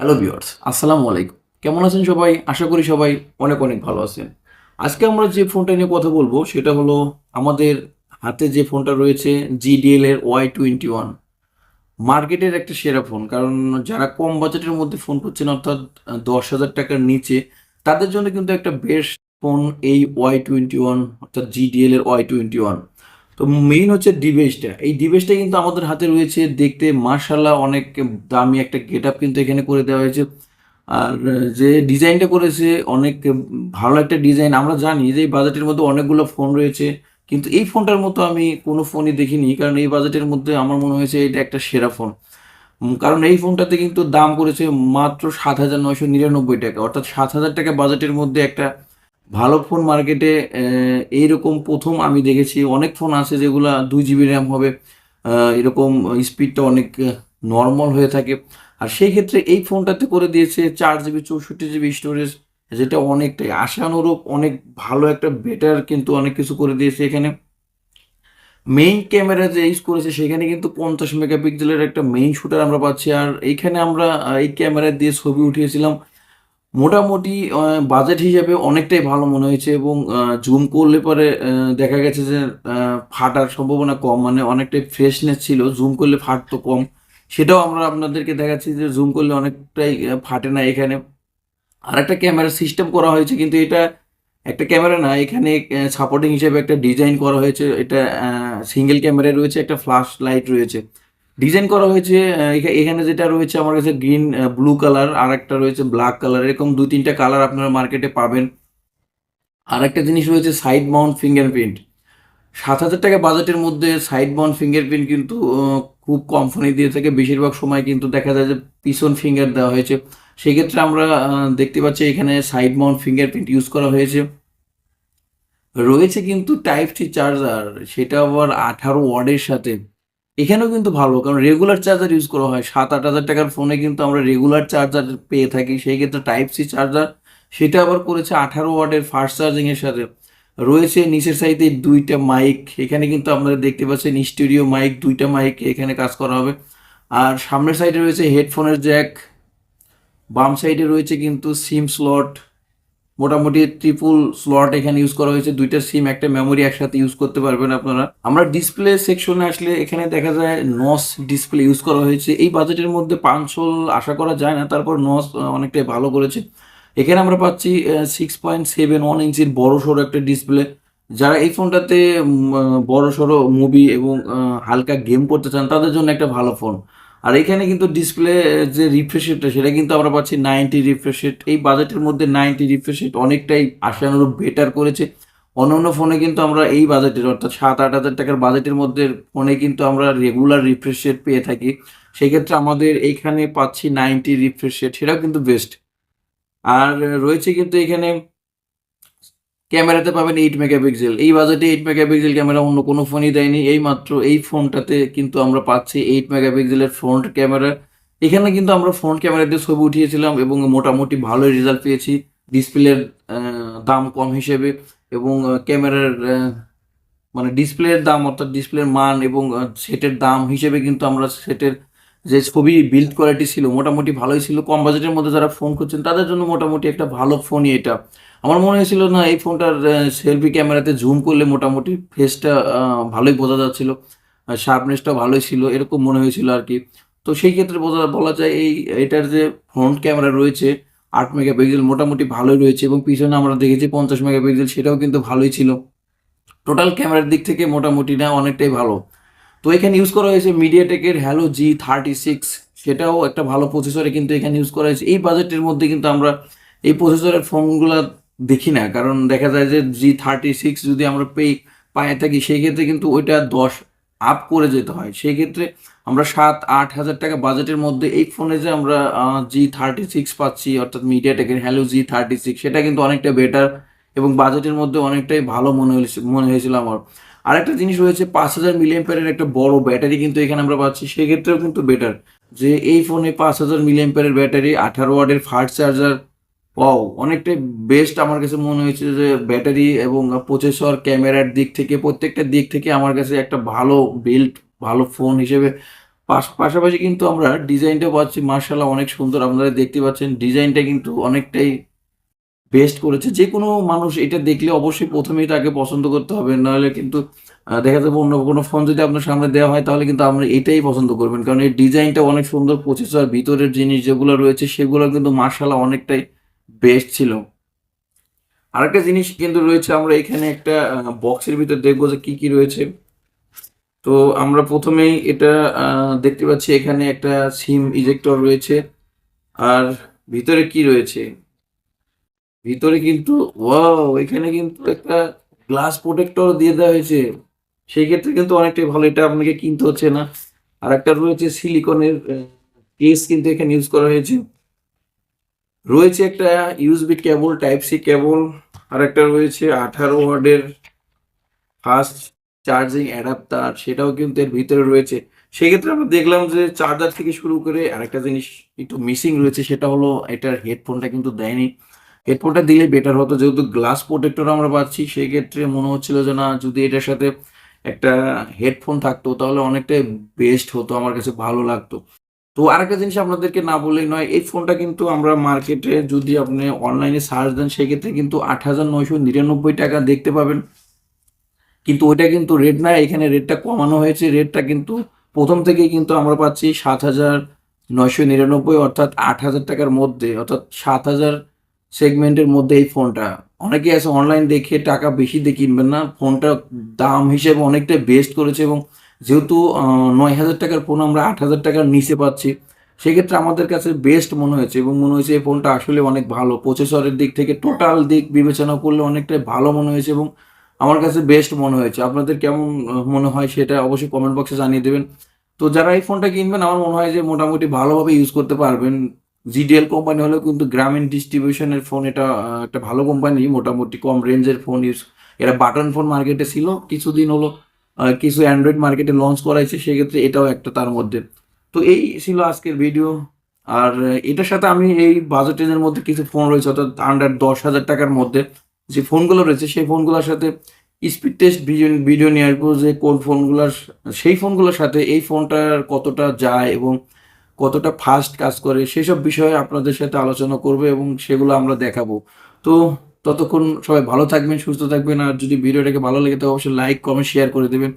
Hello viewers আসসালামু আলাইকুম। কেমন আছেন সবাই? আশা করি সবাই অনেক অনেক ভালো আছেন। আজকে আমরা যে ফোনটা নিয়ে কথা বলব, সেটা হলো আমাদের হাতে যে ফোনটা রয়েছে জিডিএল এর ওয়াই টোয়েন্টি ওয়ান মার্কেটের একটা সেরা ফোন, কারণ যারা কম বাজেটের মধ্যে ফোন করছেন, অর্থাৎ দশ হাজার টাকার নিচে, তাদের জন্য কিন্তু একটা বেস্ট ফোন এই ওয়াই টোয়েন্টি ওয়ান অর্থাৎ জিডিএল এর ওয়াই টোয়েন্টি ওয়ান তো মেইন হচ্ছে ডিভাইসটা এই ডিভাইসটা কিন্তু আমাদের হাতে রয়েছে দেখতে মার্শাল্লাহ অনেক দামি একটা গেট আপ কিন্তু এখানে করে দেওয়া হয়েছে। আর যে ডিজাইনটা করেছে, অনেক ভালো একটা ডিজাইন আমরা জানি যে এই বাজেটের মধ্যে অনেকগুলো ফোন রয়েছে, কিন্তু এই ফোনটার মতো আমি কোনো ফোনই দেখিনি, কারণ এই বাজেটের মধ্যে আমার মনে হয়েছে এটা একটা সেরা ফোন কারণ এই ফোনটাতে কিন্তু দাম করেছে মাত্র সাত হাজার নয়শো নিরানব্বই টাকা, অর্থাৎ সাত হাজার টাকা বাজেটের মধ্যে একটা ভালো ফোন মার্কেটে এইরকম প্রথম আমি দেখেছি। অনেক ফোন আছে যেগুলা দুই জিবি র্যাম হবে এরকম স্পিডটা অনেক নর্মাল হয়ে থাকে। আর সেই ক্ষেত্রে এই ফোনটাতে করে দিয়েছে চার জিবি চৌষট্টি জিবি স্টোরেজ যেটা অনেকটাই আশানুরূপ, অনেক ভালো একটা বেটার কিন্তু অনেক কিছু করে দিয়েছে এখানে। মেইন ক্যামেরা যে ইউজ করেছে, সেখানে কিন্তু পঞ্চাশ মেগাপিক্সেলের একটা মেইন শুটার আমরা পাচ্ছি। আর এইখানে আমরা এই ক্যামেরা দিয়ে ছবি উঠিয়েছিলাম। মোটামুটি বাজেট হিসাবে অনেকটাই ভালো মনে হয়েছে এবং জুম করলে পরে দেখা গেছে যে ফাটার সম্ভাবনা কম মানে অনেকটাই ফ্রেশনেস ছিল জুম করলে ফাটতো কম। সেটাও আমরা আপনাদেরকে দেখাচ্ছি যে জুম করলে অনেকটাই ফাটে না এখানে। আর একটা ক্যামেরা সিস্টেম করা হয়েছে, কিন্তু এটা একটা ক্যামেরা না, এখানে সাপোর্টিং হিসেবে একটা ডিজাইন করা হয়েছে। এটা সিঙ্গেল ক্যামেরা রয়েছে, একটা ফ্ল্যাশ লাইট রয়েছে। ডিজাইন করা হয়েছে এখানে যেটা রয়েছে আমার কাছে গ্রিন ব্লু কালার আর একটা রয়েছে ব্ল্যাক কালার এরকম দুই তিনটা কালার আপনারা মার্কেটে পাবেন। আর একটা জিনিস রয়েছে সাইড মাউন্ট ফিঙ্গারপ্রিন্ট সাত হাজার টাকা বাজেটের মধ্যে সাইড মাউন্ট ফিঙ্গারপ্রিন্ট কিন্তু খুব কম ফোনে দিয়ে থাকে। বেশিরভাগ সময় কিন্তু দেখা যায় যে পিছন ফিঙ্গার দেওয়া হয়েছে। সেক্ষেত্রে আমরা দেখতে পাচ্ছি এখানে সাইড মাউন্ট ফিঙ্গারপ্রিন্ট ইউজ করা হয়েছে। রয়েছে কিন্তু টাইপ সি চার্জার সেটা আবার আঠারো ওয়ার্ডের সাথে। এখানেও কিন্তু ভালো, কারণ রেগুলার চার্জার ইউজ করা হয়। সাত আট হাজার টাকার ফোনে কিন্তু আমরা রেগুলার চার্জার পেয়ে থাকি। সেই ক্ষেত্রে টাইপ সি চার্জার সেটা আবার করেছে আঠারো ওয়ার্ডের ফাস্ট চার্জিংয়ের সাথে। রয়েছে নিচের সাইডে দুইটা মাইক এখানে কিন্তু আপনারা দেখতে পাচ্ছেন স্টুডিও মাইক দুইটা মাইক এখানে কাজ করা হবে। আর সামনের সাইডে রয়েছে হেডফোনের জ্যাক বাম সাইডে রয়েছে কিন্তু সিম স্লট মোটামুটি ট্রিপল স্লট এখানে ইউজ করা হয়েছে। দুইটা সিম একটা মেমোরি একসাথে ইউজ করতে পারবেন আপনারা। আমরা ডিসপ্লে সেকশনে আসলে এখানে দেখা যায় নস ডিসপ্লে ইউজ করা হয়েছে। এই বাজেটের মধ্যে পাঁচশোল আশা করা যায় না, তারপর নস অনেকটাই ভালো করেছে। এখানে আমরা পাচ্ছি সিক্স পয়েন্ট সেভেন ওয়ান ইঞ্চির বড় সড়ো একটা ডিসপ্লে যারা এই ফোনটাতে বড় সড়ো মুভি এবং হালকা গেম করতে চান, তাদের জন্য একটা ভালো ফোন আর এখানে কিন্তু ডিসপ্লে যে রিফ্রেশ রেটটা সেটা কিন্তু আমরা পাচ্ছি নাইনটি রিফ্রেশ রেট এই বাজেটের মধ্যে নাইনটি রিফ্রেশ রেট অনেকটাই আশানুরূপ বেটার করেছে। অন্যান্য ফোনে কিন্তু আমরা এই বাজেটের অর্থাৎ সাত আট হাজার টাকার বাজেটের মধ্যে ফোনে কিন্তু আমরা রেগুলার রিফ্রেশ রেট পেয়ে থাকি। সেক্ষেত্রে আমাদের এইখানে পাচ্ছি নাইনটি রিফ্রেশ রেট সেটাও কিন্তু বেস্ট আর রয়েছে কিন্তু এখানে ক্যামেরাতে পাবেন এইট মেগাপিক্সেল এই বাজেটে এইট মেগাপিক্সেল ক্যামেরা অন্য কোনো ফোনই দেয়নি। এই মাত্র এই ফোনটাতে কিন্তু আমরা পাচ্ছি এইট মেগাপিক্সেলের ফ্রন্ট ক্যামেরা এখানে কিন্তু আমরা ফ্রন্ট ক্যামেরা দিয়ে ছবি উঠিয়েছিলাম এবং মোটামুটি ভালোই রেজাল্ট পেয়েছি ডিসপ্লের দাম কম হিসেবে এবং ক্যামেরার মানে ডিসপ্লের দাম অর্থাৎ ডিসপ্লের মান এবং সেটের দাম হিসেবে কিন্তু আমরা সেটের যে ছবি বিল্ড কোয়ালিটি ছিল, মোটামুটি ভালোই ছিল। কম বাজেটের মধ্যে যারা ফোন করছেন, তাদের জন্য মোটামুটি একটা ভালো ফোনই এটা। আমার মনে হয়েছিল না, এই ফোনটার সেলফি ক্যামেরাতে জুম করলে মোটামুটি ফেসটা ভালোই বোঝা যাচ্ছিল শার্পনেসটা ভালোই ছিল, এরকম মনে হয়েছিল আর কি। তো সেই ক্ষেত্রে বোঝা, বলা যায় এই, এটার যে ফ্রন্ট ক্যামেরা রয়েছে, আট মেগাপিক্সেল মোটামুটি ভালোই রয়েছে এবং পিছনে আমরা দেখেছি পঞ্চাশ মেগাপিক্সেল সেটাও কিন্তু ভালোই ছিল। টোটাল ক্যামেরার দিক থেকে মোটামুটি না, অনেকটাই ভালো। তো এখানে ইউজ করা হয়েছে মিডিয়াটেকের হ্যালো জি থার্টি সিক্স সেটাও একটা ভালো প্রসেসরে কিন্তু এখানে ইউজ করা হয়েছে। এই বাজেটের মধ্যে কিন্তু আমরা এই প্রসেসরের ফোনগুলো দেখি না, কারণ দেখা যায় যে জি থার্টি সিক্স যদি আমরা পেয়ে, পায়ে থাকি সেই ক্ষেত্রে কিন্তু ওইটা দশ আপ করে যেতে হয়। সেই ক্ষেত্রে আমরা সাত, আট হাজার টাকা বাজেটের মধ্যে এই ফোনে যে আমরা জি থার্টি সিক্স পাচ্ছি, অর্থাৎ মিডিয়াটেকের হ্যালো জি থার্টি সিক্স সেটা কিন্তু অনেকটা বেটার এবং বাজেটের মধ্যে অনেকটাই ভালো মনে হয়েছে, মনে হয়েছিল আমার। আরেকটা জিনিস রয়েছে, পাঁচ হাজার মিলিয়ন প্যারের একটা বড় ব্যাটারি কিন্তু এখানে আমরা পাচ্ছি। সেক্ষেত্রেও কিন্তু বেটার যে এই ফোনে পাঁচ হাজার মিলিয়ন প্যারের ব্যাটারি, আঠারো ওয়ার্ডের ফাস্ট চার্জার ওয়াও অনেকটাই বেস্ট আমার কাছে মনে হয়েছে যে ব্যাটারি এবং প্রসেসর ক্যামেরার দিক থেকে, প্রত্যেকটা দিক থেকে আমার কাছে একটা ভালো বিল্ড ভালো ফোন হিসেবে। পাশ- পাশাপাশি কিন্তু আমরা ডিজাইনটা পাচ্ছি। মার্শাল্লাহ অনেক সুন্দর আপনারা দেখতে পাচ্ছেন। ডিজাইনটা কিন্তু অনেকটাই বেস্ট করেছে। যে কোনো মানুষ এটা দেখলে অবশ্যই প্রথমেই তাকে পছন্দ করতে হবে, নাহলে কিন্তু দেখা যাবে অন্য কোনো ফোন যদি আপনার সামনে দেওয়া হয়, তাহলে কিন্তু আমরা এটাই পছন্দ করবেন। কারণ এই ডিজাইনটা অনেক সুন্দর প্রসেসর ভিতরের জিনিস যেগুলো রয়েছে, সেগুলো কিন্তু মার্শাল্লাহ অনেকটাই বেস্ট ছিল। আরেকটা জিনিস কিন্তু রয়েছে, আমরা এখানে একটা বক্সের ভিতর দেখব যে কি কি রয়েছে। তো আমরা প্রথমেই এটা দেখতে পাচ্ছি এখানে একটা সিম ইজেক্টর রয়েছে। আর ভিতরে কি রয়েছে? ভিতরে কিন্তু ওয়াও এখানে কিন্তু একটা গ্লাস প্রোটেক্টর দিয়ে দেওয়া হয়েছে। সেই ক্ষেত্রে কিন্তু অনেকটাই ভালো, এটা আপনাকে কিনতে হচ্ছে না। আর একটা রয়েছে সিলিকনের কেস কিন্তু এখানে ইউজ করা হয়েছে। রয়েছে একটা USB cable type C cable আর একটা রয়েছে আঠারো ওয়ার্ডের ফাস্ট চার্জিং অ্যাডাপ্টার সেটাও কিন্তু এর ভিতরে রয়েছে। সেক্ষেত্রে আমরা দেখলাম যে চার্জার থেকে শুরু করে আরেকটা জিনিস একটু মিসিং রয়েছে, সেটা হলো এটার হেডফোনটা কিন্তু দেয়নি। হেডফোনটা দিলে বেটার হতো। যেহেতু গ্লাস প্রোটেক্টর আমরা পাচ্ছি সেই ক্ষেত্রে মনে হচ্ছিল যে না, যদি এটার সাথে একটা হেডফোন থাকতো, তাহলে অনেকটাই বেস্ট হতো, আমার কাছে ভালো লাগতো। তো আরেকটা জিনিস আপনাদেরকে না বললেই নয়, এই ফোনটা কিন্তু আমরা মার্কেটে যদি আপনি অনলাইনে সার্চ দেন, সেক্ষেত্রে কিন্তু আট হাজার নয়শো নিরানব্বই টাকা দেখতে পাবেন। কিন্তু ওইটা কিন্তু রেট না, এখানে রেটটা কমানো হয়েছে। রেটটা কিন্তু প্রথম থেকেই কিন্তু আমরা পাচ্ছি সাত হাজার নয়শো নিরানব্বই, অর্থাৎ আট হাজার টাকার মধ্যে, অর্থাৎ সাত হাজার সেগমেন্টের মধ্যে এই ফোনটা অনেকে আছে অনলাইন দেখে টাকা বেশি দিয়ে কিনবেন না। ফোনটা দাম হিসেবে অনেকটাই বেস্ট করেছে এবং যেহেতু নয় হাজার টাকার ফোন আমরা আট হাজার টাকার নিচে পাচ্ছি, সেক্ষেত্রে আমাদের কাছে বেস্ট মনে হয়েছে এবং মনে হয়েছে এই ফোনটা আসলে অনেক ভালো। প্রসেসরের দিক থেকে টোটাল দিক বিবেচনা করলে অনেকটাই ভালো মনে হয়েছে এবং আমার কাছে বেস্ট মনে হয়েছে। আপনাদের কেমন মনে হয় সেটা অবশ্যই কমেন্ট বক্সে জানিয়ে দেবেন। তো যারা এই ফোনটা কিনবেন, আমার মনে হয় যে মোটামুটি ভালোভাবে ইউজ করতে পারবেন। জিডিএল কোম্পানি হলেও কিন্তু গ্রামীণ ডিস্ট্রিবিউশনের ফোন এটা একটা ভালো কোম্পানি, মোটামুটি কম রেঞ্জের ফোন ইউজ এরা বাটন ফোন মার্কেটে ছিল, কিছুদিন হলো কিছু অ্যান্ড্রয়েড মার্কেটে লঞ্চ করাইছে, সেক্ষেত্রে এটাও একটা তার মধ্যে। তো এই ছিল আজকের ভিডিও আর এটার সাথে আমি এই বাজেট রেঞ্জের মধ্যে কিছু ফোন রয়েছে, অর্থাৎ আন্ডার দশ হাজার টাকার মধ্যে যে ফোনগুলো রয়েছে, সেই ফোনগুলোর সাথে স্পিড টেস্ট ভিডিও ভিডিও নিয়ে আসব যে কোন ফোনগুলোর সেই ফোনগুলোর সাথে এই ফোনটার কতটা যায় এবং কতটা ফাস্ট কাজ করে, সেসব বিষয়ে আপনাদের সাথে আলোচনা করবে এবং সেগুলো আমরা দেখাবো। তো ততক্ষণ সবাই ভালো থাকবেন, সুস্থ থাকবেন, আর যদি ভিডিওটাকে ভালো লেগে তো অবশ্যই লাইক কমেন্ট শেয়ার করে দেবেন।